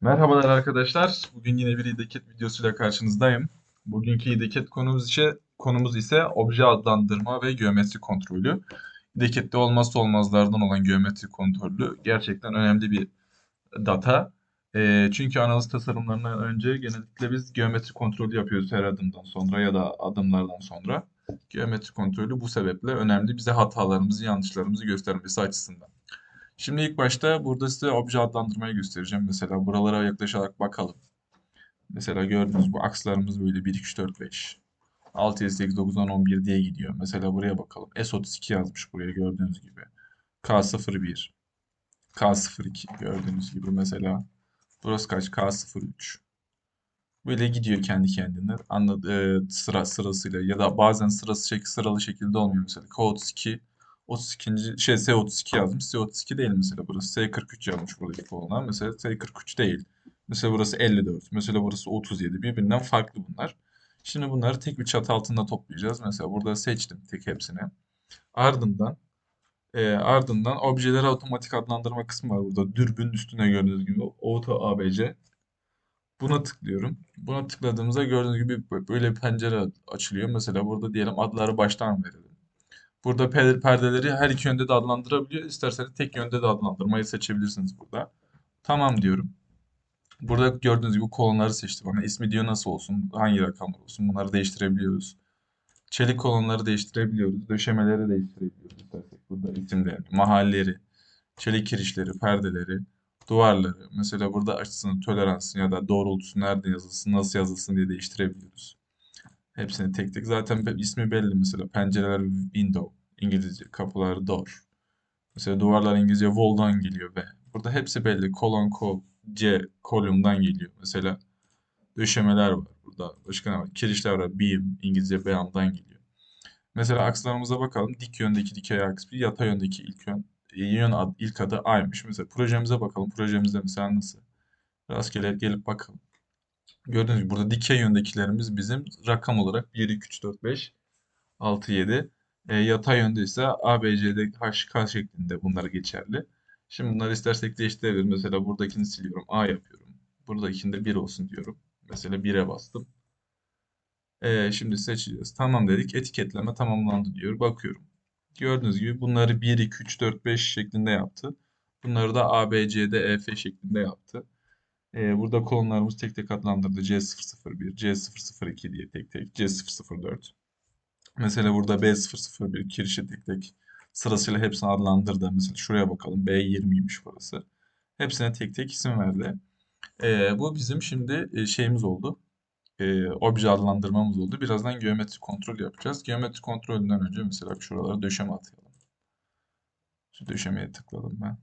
Merhabalar arkadaşlar. Bugün yine bir IDCAT videosuyla karşınızdayım. Bugünkü IDCAT konumuz ise, konumuz ise obje adlandırma ve geometri kontrolü. IDCAT'te olmazsa olmazlardan olan geometri kontrolü gerçekten önemli bir data. Ee, çünkü analiz tasarımlarından önce genellikle biz geometri kontrolü yapıyoruz her adımdan sonra ya da adımlardan sonra. Geometri kontrolü bu sebeple önemli bize hatalarımızı, yanlışlarımızı göstermesi açısından. Şimdi ilk başta burada size obje adlandırmayı göstereceğim. Mesela buralara yaklaşarak bakalım. Mesela gördüğünüz bu akslarımız böyle 1, 2, 3, 4, 5. 6, 7, 8, 9, 10, 11 diye gidiyor. Mesela buraya bakalım. S32 yazmış buraya gördüğünüz gibi. K01, K02 gördüğünüz gibi mesela. Burası kaç? K03. Böyle gidiyor kendi kendine. Anladı, e, sıra sırasıyla ya da bazen sırası şek sıralı şekilde olmuyor mesela. K32 32. şey S32 yazmış. S32 değil mesela burası. S43 yazmış buradaki kolonlar. Mesela S43 değil. Mesela burası 54. Mesela burası 37. Birbirinden farklı bunlar. Şimdi bunları tek bir çatı altında toplayacağız. Mesela burada seçtim tek hepsini. Ardından e, ardından objeleri otomatik adlandırma kısmı var burada. Dürbün üstüne gördüğünüz gibi Auto ABC. Buna tıklıyorum. Buna tıkladığımızda gördüğünüz gibi böyle bir pencere açılıyor. Mesela burada diyelim adları baştan verelim. Burada perdeleri her iki yönde de adlandırabiliyor. İsterseniz tek yönde de adlandırmayı seçebilirsiniz burada. Tamam diyorum. Burada gördüğünüz gibi kolonları seçti bana. İsmi diyor nasıl olsun, hangi rakamlar olsun bunları değiştirebiliyoruz. Çelik kolonları değiştirebiliyoruz. Döşemeleri değiştirebiliyoruz istersek. Burada isimleri, mahalleri, çelik kirişleri, perdeleri, duvarları. Mesela burada açısını, toleransını ya da doğrultusunu nerede yazılsın, nasıl yazılsın diye değiştirebiliyoruz. Hepsini tek tek. Zaten ismi belli mesela. Pencereler window. İngilizce. Kapılar door. Mesela duvarlar İngilizce wall'dan geliyor ve burada hepsi belli. Kolon kol. C kolumdan geliyor. Mesela döşemeler var burada. Başka ne var? Kirişler var. Beam. İngilizce beam'dan geliyor. Mesela akslarımıza bakalım. Dik yöndeki dikey aks bir, yatay yöndeki ilk yön, yön ad, ilk adı A'ymış. Mesela projemize bakalım. Projemizde mesela nasıl? Rastgele gelip bakalım. Gördüğünüz gibi burada dikey yöndekilerimiz bizim rakam olarak 1, 2, 3, 4, 5, 6, 7. E, yatay yönde ise A, B, C, D, H, K şeklinde bunlar geçerli. Şimdi bunları istersek değiştirebiliriz. Mesela buradakini siliyorum. A yapıyorum. Buradakinde 1 olsun diyorum. Mesela 1'e bastım. E, şimdi seçeceğiz. Tamam dedik. Etiketleme tamamlandı diyor. Bakıyorum. Gördüğünüz gibi bunları 1, 2, 3, 4, 5 şeklinde yaptı. Bunları da A, B, C, D, E, F şeklinde yaptı. Ee, burada kolonlarımız tek tek adlandırdı. C001, C002 diye tek tek, C004. Mesela burada B001 kirişi tek tek sırasıyla hepsini adlandırdı. Mesela şuraya bakalım. B20'ymiş burası. Hepsine tek tek isim verdi. Ee, bu bizim şimdi e, şeyimiz oldu. Ee, obje adlandırmamız oldu. Birazdan geometri kontrol yapacağız. Geometri kontrolünden önce mesela şuralara döşeme atayalım. Şu döşemeye tıkladım ben.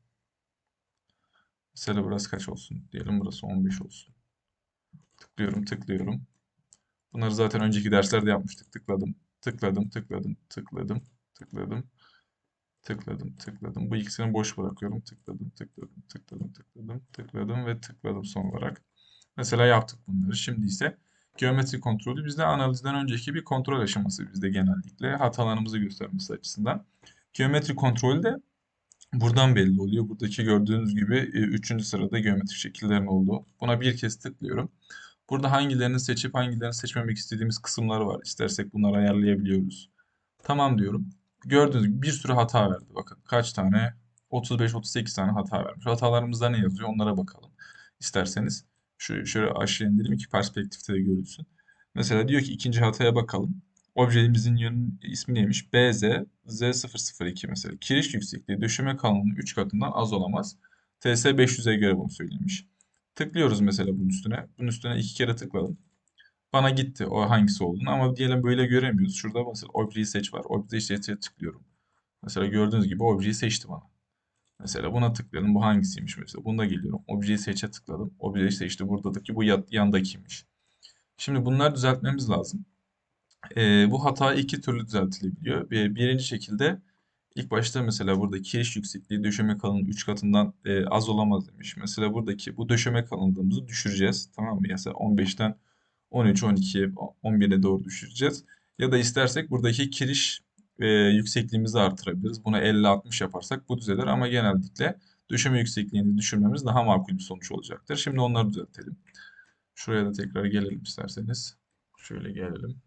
Mesela burası kaç olsun? Diyelim burası 15 olsun. Tıklıyorum, tıklıyorum. Bunları zaten önceki derslerde yapmıştık. Tıkladım, tıkladım, tıkladım, tıkladım, tıkladım, tıkladım, tıkladım. Bu ikisini boş bırakıyorum. Tıkladım, tıkladım, tıkladım, tıkladım, tıkladım ve tıkladım son olarak. Mesela yaptık bunları. Şimdi ise geometri kontrolü bizde analizden önceki bir kontrol aşaması bizde genellikle hatalarımızı göstermesi açısından. Geometri kontrolde Buradan belli oluyor. Buradaki gördüğünüz gibi 3. E, sırada geometrik şekillerin olduğu. Buna bir kez tıklıyorum. Burada hangilerini seçip hangilerini seçmemek istediğimiz kısımlar var. İstersek bunları ayarlayabiliyoruz. Tamam diyorum. Gördüğünüz gibi bir sürü hata verdi. Bakın kaç tane? 35-38 tane hata vermiş. Hatalarımızda ne yazıyor? Onlara bakalım. İsterseniz şu şöyle aşağı indireyim ki perspektifte de görülsün. Mesela diyor ki ikinci hataya bakalım. Objemizin yönün ismi neymiş? BZ Z002 mesela. Kiriş yüksekliği döşeme kalınlığının 3 katından az olamaz. TS 500'e göre bunu söylemiş. Tıklıyoruz mesela bunun üstüne. Bunun üstüne iki kere tıkladım. Bana gitti o hangisi olduğunu ama diyelim böyle göremiyoruz. Şurada mesela objeyi seç var. Objeyi seçe tıklıyorum. Mesela gördüğünüz gibi objeyi seçti bana. Mesela buna tıklayalım. Bu hangisiymiş mesela? Bunda geliyorum. Objeyi seçe tıkladım. Objeyi seçti. Buradaki bu yandakiymiş. Şimdi bunları düzeltmemiz lazım. E, bu hata iki türlü düzeltilebiliyor. Bir, birinci şekilde ilk başta mesela burada kiriş yüksekliği döşeme kalınlığı 3 katından e, az olamaz demiş. Mesela buradaki bu döşeme kalınlığımızı düşüreceğiz. Tamam mı? Mesela 15'ten 13, 12'ye, 11'e doğru düşüreceğiz. Ya da istersek buradaki kiriş e, yüksekliğimizi artırabiliriz. Bunu 50-60 yaparsak bu düzelir ama genellikle döşeme yüksekliğini düşürmemiz daha makul bir sonuç olacaktır. Şimdi onları düzeltelim. Şuraya da tekrar gelelim isterseniz. Şöyle gelelim.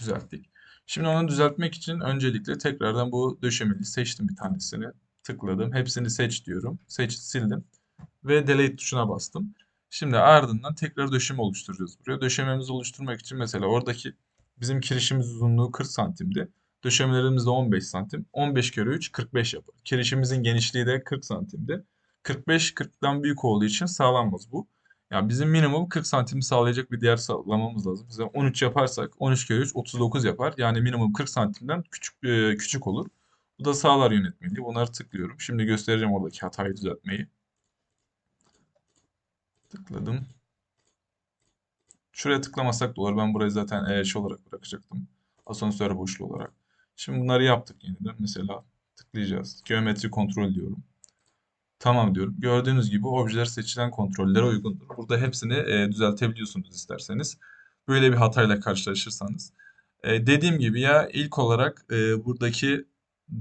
Düzelttik. Şimdi onu düzeltmek için öncelikle tekrardan bu döşemeli seçtim bir tanesini. Tıkladım. Hepsini seç diyorum. Seç, sildim. Ve delete tuşuna bastım. Şimdi ardından tekrar döşeme oluşturacağız buraya. Döşememizi oluşturmak için mesela oradaki bizim kirişimiz uzunluğu 40 santimdi. Döşemelerimiz de 15 santim. 15 kere 3 45 yapar. Kirişimizin genişliği de 40 santimdi. 45 40'tan büyük olduğu için sağlanmaz bu. Yani bizim minimum 40 santim sağlayacak bir değer sağlamamız lazım. Mesela 13 yaparsak 13 kere 3 39 yapar. Yani minimum 40 santimden küçük e, küçük olur. Bu da sağlar yönetmeliği. Bunları tıklıyorum. Şimdi göstereceğim oradaki hatayı düzeltmeyi. Tıkladım. Şuraya tıklamasak da olur. Ben burayı zaten EH olarak bırakacaktım. Asansör boşluğu olarak. Şimdi bunları yaptık yeniden. Mesela tıklayacağız. Geometri kontrol diyorum. Tamam diyorum. Gördüğünüz gibi objeler seçilen kontrollere uygundur. Burada hepsini e, düzeltebiliyorsunuz isterseniz. Böyle bir hatayla karşılaşırsanız. E, dediğim gibi ya ilk olarak e, buradaki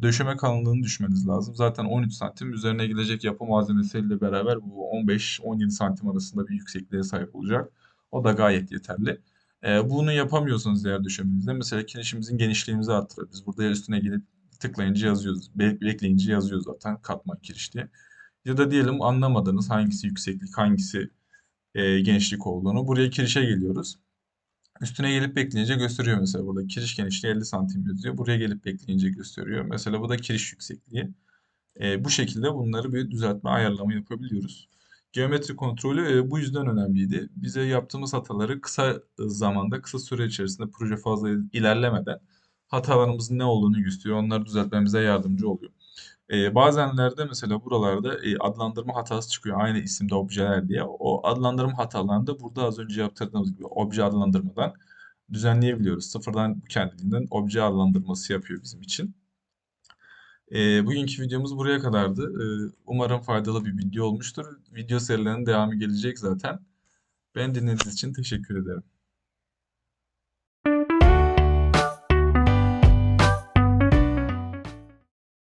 döşeme kalınlığını düşmeniz lazım. Zaten 13 santim üzerine gelecek yapı malzemesiyle beraber bu 15-17 santim arasında bir yüksekliğe sahip olacak. O da gayet yeterli. E, bunu yapamıyorsanız eğer döşemenizde mesela kirişimizin genişliğimizi arttırabiliriz. Burada üstüne gelip tıklayınca yazıyoruz. Be- Bekleyince yazıyor zaten katman kiriş diye. Ya da diyelim anlamadınız hangisi yükseklik hangisi e, genişlik olduğunu. Buraya kirişe geliyoruz. Üstüne gelip bekleyince gösteriyor mesela burada kiriş genişliği 50 santim yazıyor. Buraya gelip bekleyince gösteriyor. Mesela bu da kiriş yüksekliği. E, bu şekilde bunları bir düzeltme ayarlama yapabiliyoruz. Geometri kontrolü e, bu yüzden önemliydi. Bize yaptığımız hataları kısa zamanda, kısa süre içerisinde proje fazla ilerlemeden hatalarımızın ne olduğunu gösteriyor. Onları düzeltmemize yardımcı oluyor. E, bazenlerde mesela buralarda e, adlandırma hatası çıkıyor. Aynı isimde objeler diye. O adlandırma hatalarını da burada az önce yaptırdığımız gibi obje adlandırmadan düzenleyebiliyoruz. Sıfırdan kendiliğinden obje adlandırması yapıyor bizim için. E, bugünkü videomuz buraya kadardı. E, umarım faydalı bir video olmuştur. Video serilerinin devamı gelecek zaten. Ben dinlediğiniz için teşekkür ederim.